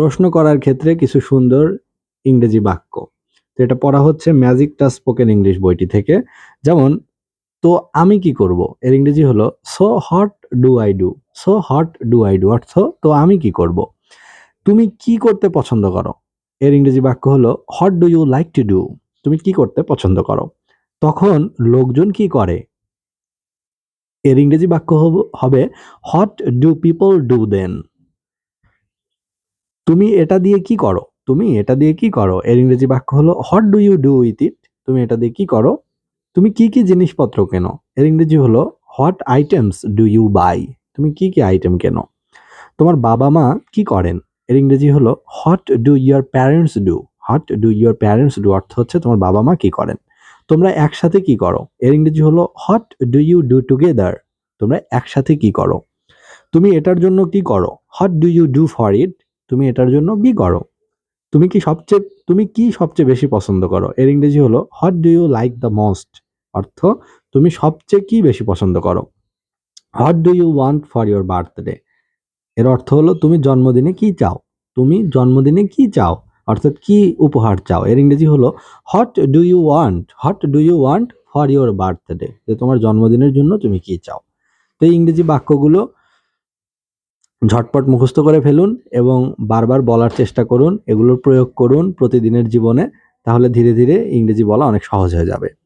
প্রশ্ন করার ক্ষেত্রে কিছু সুন্দর ইংরেজি বাক্য। তো এটা পড়া হচ্ছে ম্যাজিক টাচ স্পোকেন ইংলিশ বইটি থেকে। যেমন, তো আমি কি করব? এর ইংরেজি হলো so what do I do so what do I do অর্থ, তো আমি কি করব? তুমি কি করতে পছন্দ করো? এর ইংরেজি বাক্য হলো what do you like to do তুমি কি করতে পছন্দ করো? তখন লোকজন কি করে? এর ইংরেজি বাক্য হবে what do people do then তুমি এটা দিয়ে কি করো? তুমি এটা দিয়ে কি করো? এর ইংরেজি বাক্য হলো what do you do with it তুমি এটা দিয়ে কি করো? তুমি কি কি জিনিসপত্র কেনো? এর ইংরেজি হলো what items do you buy তুমি কি কি আইটেম কেনো? তোমার বাবা মা কি করেন? এর ইংরেজি হলো what do your parents do what do your parents do অর্থ হচ্ছে তোমার বাবা মা কি করেন? তোমরা একসাথে কি করো? এর ইংরেজি হলো what do you do together তোমরা একসাথে কি করো? তুমি এটার জন্য কি করো? What do you do for it তুমি এটার জন্য বি করো। তুমি কি সবচেয়ে তুমি কি সবচেয়ে বেশি পছন্দ করো? এর ইংরেজি হলো what do you like the most অর্থ, তুমি সবচেয়ে কি বেশি পছন্দ করো? What do you want for your birthday এর অর্থ হলো, তুমি জন্মদিনে কি চাও? তুমি জন্মদিনে কি চাও? অর্থাৎ, কি উপহার চাও? এর ইংরেজি হলো what do you want what do you want for your birthday যে তোমার জন্মদিনের জন্য তুমি কি চাও? তো এই ইংরেজি বাক্যগুলো ঝটপট মুখস্থ করে ফেলুন এবং বারবার বলার চেষ্টা করুন, এগুলোর প্রয়োগ করুন প্রতিদিনের জীবনে, তাহলে ধীরে ধীরে ইংরেজি বলা অনেক সহজ হয়ে যাবে।